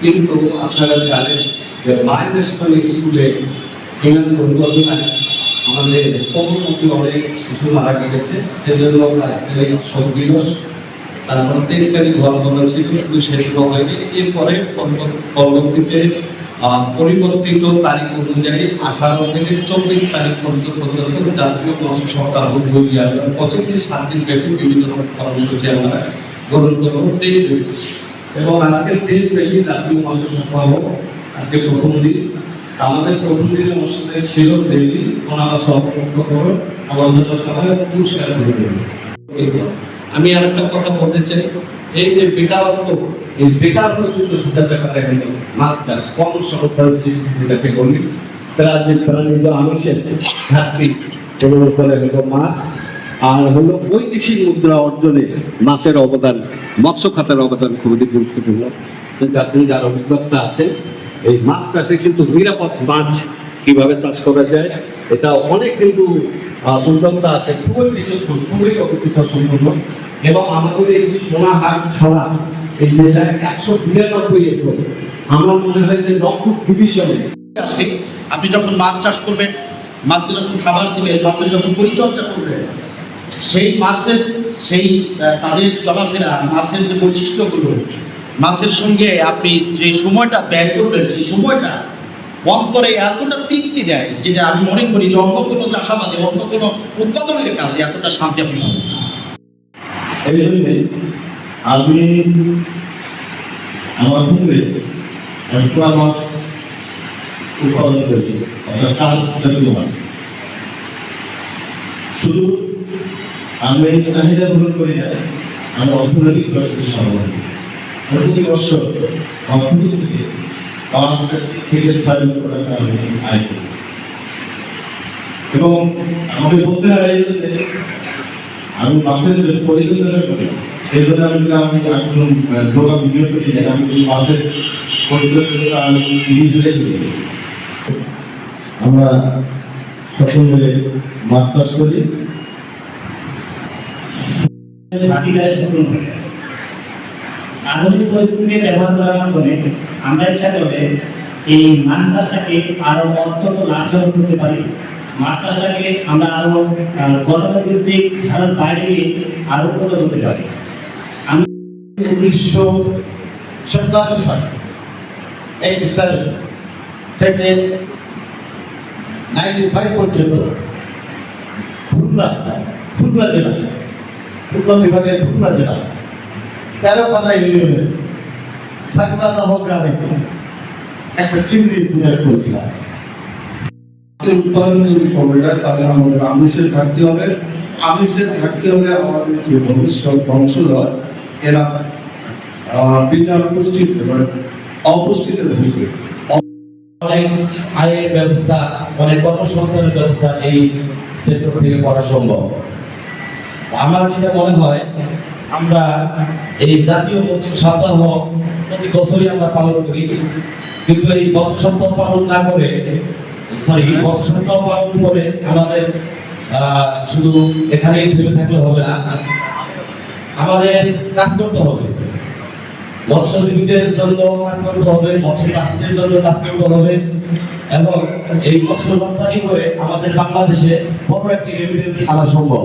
কিন্তু আপনারা জানেন যে স্কুলে পরিকল্পনায় আমাদের অনেক শিশু মারা গেছে সেজন্য শোক দিবস তারপর তেইশ তারিখ ঘর ছিল কিন্তু হয়নি এরপরে পরবর্তীতে পরিবর্তিত তারিখ অনুযায়ী আঠারো থেকে চব্বিশ তারিখ পর্যন্ত জাতীয় মৎস্য দুই হাজার পঁচিশ সাত দিন ব্যাপী বিভিন্ন কর্মসূচি আমরা দিন। এবং আজকের দিন ব্যাপী জাতীয় মৎস্য সপ্তাহ আজকে প্রথম দিন আমাদের প্রথম দিনের অনুষ্ঠানে ছিল দেবী ওনারা করে আমার জন্য সবাই পুরস্কার আমি আর একটা কথা বলতে চাই এই যে বেকারত্ব এই বেকারত্ব কিন্তু পারে মাছ চাষ কর্মসংস্থান সৃষ্টি যেটাকে বলি, তারা যে প্রাণীজ আমিষের করে হলো মাছ আর হলো বৈদেশিক মুদ্রা অর্জনে মাছের অবদান, মৎস্য খাতের অবদান খুবই গুরুত্বপূর্ণ। যাত্রী যার অভিজ্ঞতা আছে, এই মাছ চাষে কিন্তু নিরাপদ মাছ কীভাবে চাষ করা যায়, এটা অনেক কিন্তু উদ্যোক্তা আছে। খুবই বিচক্ষণ খুবই অভিজ্ঞতা সম্পন্ন এবং আমাদের এই সোনাহাট ছড়া, এই যেটা একশো বিরানব্বই একর। আমার মনে হয় যে রংপুর ডিভিশনে আসে, আপনি যখন মাছ চাষ করবেন মাছকে যখন খাবার দিবেন, মাছের যখন পরিচর্যা করবেন সেই মাছের, সেই তাদের চলাফেরা, মাছের যে বৈশিষ্ট্যগুলো, মাছের সঙ্গে আপনি যে সময়টা ব্যয় করবেন, সেই সময়টা অন্তরে এতটা তৃপ্তি দেয় যেটা আমি মনে করি যে অন্য কোনো চাষাবাদে, অন্য কোনো উৎপাদনের কাজে এতটা শান্তি আপনি পাবেন এই জন্যে আমি আমার পুকুরে আমি মাছ উৎপাদন করি, অর্থাৎ মাছ। শুধু আমি চাহিদা পূরণ করি না। আমি অর্থনৈতিক সমাধান আমি প্রতি বছর অর্থনীতি থেকে পাঁচ থেকে ছয় লক্ষ টাকা আয় করি। এবং আমাকে বলতে হয় এই আমি যে পরিচর্যা করি, সেই জন্য আমি আমি একদম দোকান বিনিয়োগ করি যে আমি এই মাছের পরিচর্যা আমি নিজে আমরা সকল মিলে মাছ চাষ করি। আধুনিক প্রযুক্তি ব্যবহার করার মাধ্যমে আমরা ইচ্ছা করলে এই মাছ আরও অত্যন্ত লাভজনক করতে পারি। মাছ আমরা আরও গণতান্ত্রিক ধারার বাইরে আরও উন্নত করতে পারি। উনিশশো সপ্তাশি সাল এই সাল থেকে নাইনটি ফাইভ পর্যন্ত খুলনা খুলনা জেলা খুলনা বিভাগের খুলনা জেলা। তেরো পাতা ইউনিয়নে সাকলা নামক গ্রামে একটা চিংড়ি পূজা করেছিলাম। উৎপাদন যদি কমে যায় তাহলে আমাদের আমিষের ঘাটতি হবে। আমিষের ঘাটতি হলে আমাদের যে ভবিষ্যৎ বংশধর, এরা বিনা পুষ্টিতে মানে অপুষ্টিতে ভুগবে। অনেক আয়ের ব্যবস্থা, অনেক কর্মসংস্থানের ব্যবস্থা এই সেক্টর থেকে করা সম্ভব। আমার যেটা মনে হয়, আমরা এই জাতীয় মৎস্য সপ্তাহ প্রতি বছরই আমরা পালন করি। কিন্তু এই মৎস্য সপ্তাহ পালন না করে সরি সপ্তাহ পালন করে আমাদের শুধু এখানেই থেমে থাকলে হবে না, আমাদের কাজ করতে হবে। মৎস্যজীবীদের জন্য কাজ করতে হবে মৎস্য চাষীদের জন্য কাজ করতে হবে, এবং এই মৎস্য রপ্তানি করে আমাদের বাংলাদেশে বড় একটি রেমিটেন্স আনা সম্ভব।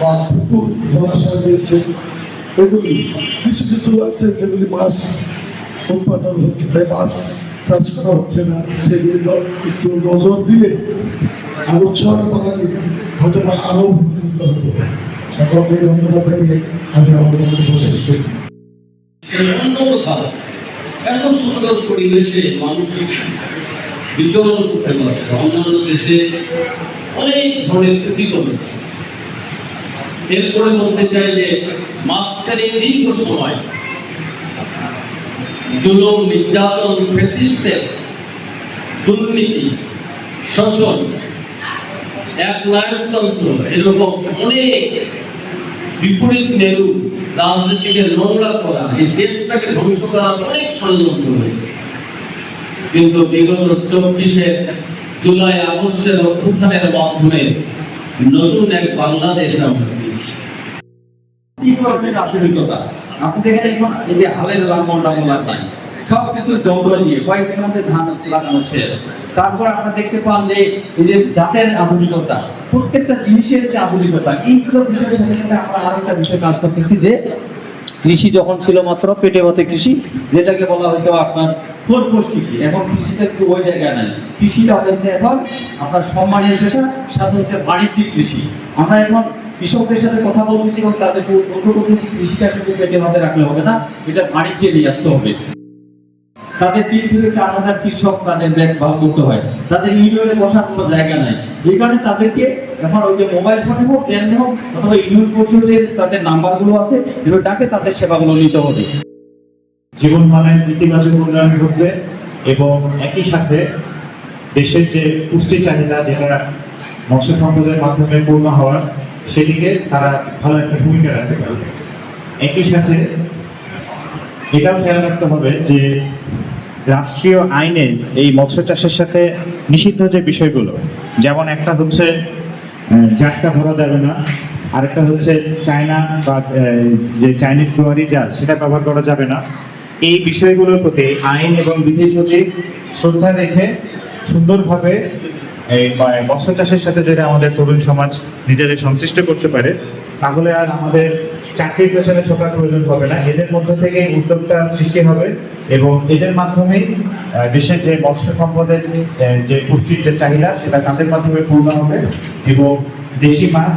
বা পুকুর জলাশয় রয়েছে। এগুলি কিছু কিছু আছে যেগুলি মাছ, উৎপাদন হচ্ছে তাই মাছ চাষ করা হচ্ছে না। সেগুলো একটু নজর দিলে আর উৎসব বাঙালি হয়তো বা আরও উপকৃত হবে। সকলকে ধন্যবাদ এত সুন্দর পরিবেশে মানুষ বিচরণ করতে পারছে অন্যান্য দেশে অনেক ধরনের করবে এরপরে বলতে চাই যে মাঝখানে দীর্ঘ সময় জুলুম, নির্যাতন ফেসিস্টের দুর্নীতি, শোষণ, এক নায়কতন্ত্র এরকম অনেক বিপরীত মেরু রাজনীতিকে নোংরা করা, এই দেশটাকে ধ্বংস করার অনেক ষড়যন্ত্র হয়েছে। কিন্তু বিগত চব্বিশে জুলাই, আগস্টের অভ্যুত্থানের মাধ্যমে নতুন এক বাংলাদেশ আমরা ধরনের আধুনিকতা। আপনি দেখেন এখন এই যে হালের লাঙ্গল টাঙ্গল নাই সব কিছু যন্ত্র দিয়ে কয়েকদিন মধ্যে ধান লাগানো শেষ। তারপর আপনারা দেখতে পান যে এই যে জাতের আধুনিকতা, প্রত্যেকটা জিনিসের যে আধুনিকতা এইগুলো বিষয়ের সাথে সাথে আমরা আরও একটা বিষয় কাজ করতেছি যে, কৃষি যখন ছিল মাত্র পেটে ভাতে কৃষি, যেটাকে বলা হতো আপনার খোরপোষ কৃষি। এখন কৃষিটা একটু ওই জায়গায় নাই কৃষিটা হয়েছে এখন আপনার সম্মানের পেশা, সাথে হচ্ছে বাণিজ্যিক কৃষি। আমরা এখন কৃষকদের সাথে কথা বলতেছি এবং তাদেরকে উদ্বুদ্ধ করতেছি কৃষিটা শুধু পেটে ভাতে রাখলে হবে না, এটা বাণিজ্যে নিয়ে আসতে হবে। তাদের তিন থেকে চার হাজার কৃষক তাদের দেখভাল করতে হয়। তাদের ইউনিয়নে বসার কোনো জায়গা নাই। এই কারণে তাদেরকে এখন ওই যে মোবাইল ফোনে হোক কেন্দ্রে হোক, অথবা ইউনিয়ন পরিষদের তাদের নাম্বারগুলো আছে এগুলো ডাকে তাদের সেবাগুলো নিতে হবে। জীবন মানের ইতিবাচক উন্নয়ন ঘটবে এবং একই সাথে দেশের যে পুষ্টি চাহিদা, যেটা মৎস্য সম্পদের মাধ্যমে পূর্ণ হওয়ার সেদিকে তারা ভালো একটা ভূমিকা রাখতে পারবে একই সাথে এটাও খেয়াল রাখতে হবে যে রাষ্ট্রীয় আইনে এই মৎস্য চাষের সাথে নিষিদ্ধ যে বিষয়গুলো, যেমন একটা হচ্ছে জাটকা ধরা যাবে না, আরেকটা হচ্ছে চায়না বা যে চাইনিজ জোয়ারি জাল, সেটা ব্যবহার করা যাবে না। এই বিষয়গুলোর প্রতি আইন এবং বিধি শ্রদ্ধা রেখে সুন্দরভাবে এই মৎস্য চাষের সাথে যদি আমাদের তরুণ সমাজ নিজেদের সংশ্লিষ্ট করতে পারে তাহলে আর আমাদের চাকরির পেছনে ছোটার প্রয়োজন হবে না। এদের মধ্য থেকে উদ্যোক্তা সৃষ্টি হবে এবং এদের মাধ্যমেই আহ, দেশের যে মৎস্য সম্পদের যে পুষ্টির যে চাহিদা সেটা তাদের মাধ্যমে পূর্ণ হবে এবং দেশি মাছ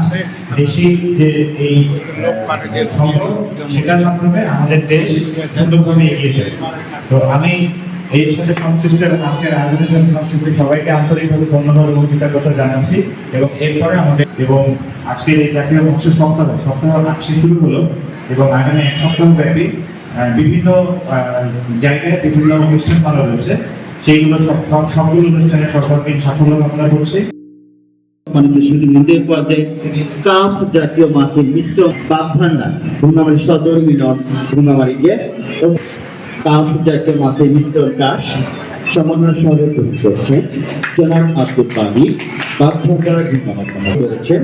দেশি যে এই সম্পদ সেটার মাধ্যমে আমাদের দেশ সুন্দরভাবে এগিয়ে যাবে। তো আমি এর সাথে সংশ্লিষ্ট এবং আজকের আয়োজনের সংশ্লিষ্ট সবাইকে আন্তরিকভাবে ধন্যবাদ এবং কৃতজ্ঞতা জানাচ্ছি এবং এরপরে আমাদের এবং আজকের এই জাতীয় মৎস্য সপ্তাহ সপ্তাহ আজকে শুরু হলো এবং আগামী এক সপ্তাহ ব্যাপী বিভিন্ন জায়গায় বিভিন্ন অনুষ্ঠান করা রয়েছে সেইগুলো সব সবগুলো অনুষ্ঠানে সরকারকে সাফল্য কামনা করছি। জাতীয় মাছের মিশ্র কাপ ভান্ডার ভুঙ্গামারি সদর মিলন ও কাপ জাতীয় মাছের মিশ্রণ চাষ সমন্বয় সহযোগ করছেন জনাব আব্দুল কাদি বাধ্যতারা ভুঙ্গামারি করেছেন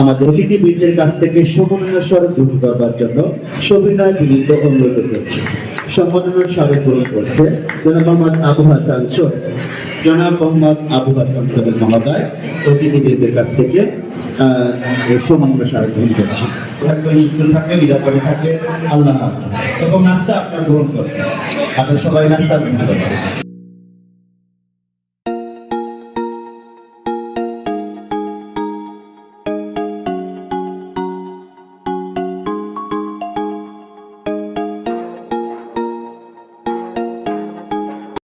আমাদের অতিথিবৃন্দের কাছ থেকে সমন্বয় স্বরে গ্রহণ করবার জন্য সবিনয় বিনীত অনুরোধ করছে সমন্বয় স্বরে গ্রহণ করছে জনাব মোহাম্মদ আবু হাসান সোহেল জনাব মোহাম্মদ আবু হাসান সাহেব মহোদয় প্রতিনিধিদের কাছ থেকে সমন্বয় গ্রহণ করছি। থাকে, নিরাপদে থাকে, আল্লাহ। এবং নাস্তা আপনার গ্রহণ করেন আপনার সবাই নাস্তা গ্রহণ করেন